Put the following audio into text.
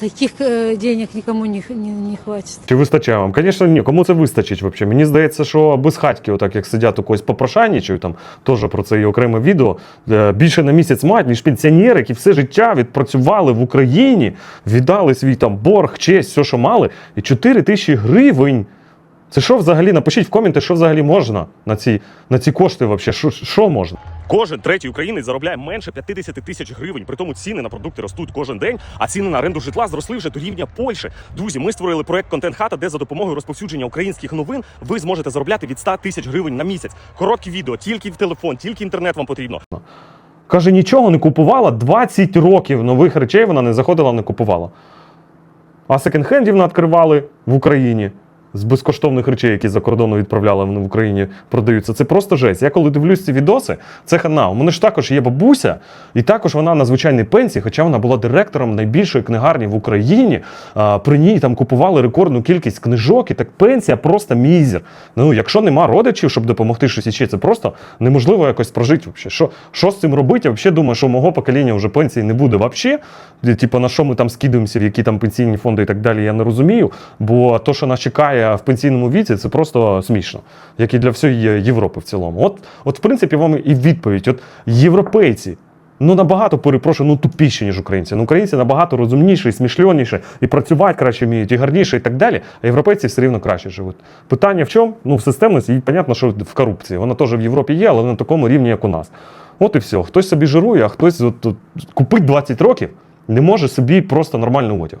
Таких э, денег нікому не, не, не хватить. Чи вистачає вам? Звісно, ні. Кому це вистачить взагалі? Мені здається, що без хатьки, отак як сидять у когось попрошайничають, там теж про це є окреме відео. е, Більше на місяць мають, ніж пенсіонери, які все життя відпрацювали в Україні, віддали свій там борг, честь, все, що мали, і 4 тисячі гривень. Це що взагалі? Напишіть в коменти, що взагалі можна на ці, на ці кошти взагалі. Що, що можна? Кожен третій українець заробляє менше 50 тисяч гривень. При тому ціни на продукти ростуть кожен день, а ціни на оренду житла зросли вже до рівня Польщі. Друзі, ми створили проект Контент Хата, де за допомогою розповсюдження українських новин ви зможете заробляти від 100 тисяч гривень на місяць. Короткі відео, тільки в телефон, тільки інтернет вам потрібно. Каже, нічого не купувала 20 років нових речей вона не заходила, не купувала. А секонд-хендів відкривали в Україні з безкоштовних речей, які за кордону відправляли, вони в Україні продаються. Це просто жесть. Я коли дивлюсь ці відоси, це хана. У мене ж також є бабуся, і також вона на звичайній пенсії, хоча вона була директором найбільшої книгарні в Україні. А, при ній там купували рекордну кількість книжок, і так пенсія просто мізер. Ну, якщо нема родичів, щоб допомогти щось іще, це просто неможливо якось прожити. Вообще. Що, що з цим робити? Я взагалі думаю, що у мого покоління вже пенсії не буде взагалі. Типу, на що ми там скидаємося, в які там пенсійні фонди і так далі, я не розумію. Бо то, що нас чекає в пенсійному віці, це просто смішно, як і для всієї Європи в цілому. От, от в принципі, вам і відповідь. От європейці. Ну набагато перепрошую, ну тупіші, ніж українці. Ну, українці набагато розумніші, і смішльоніші, і працювати краще вміють, і гарніше, і так далі. А європейці все рівно краще живуть. Питання в чому? Ну, в системності, і понятно, що в корупції. Вона теж в Європі є, але не на такому рівні, як у нас. От і все. Хтось собі жирує, а хтось от, от, купить 20 років, не може собі просто нормальний одяг.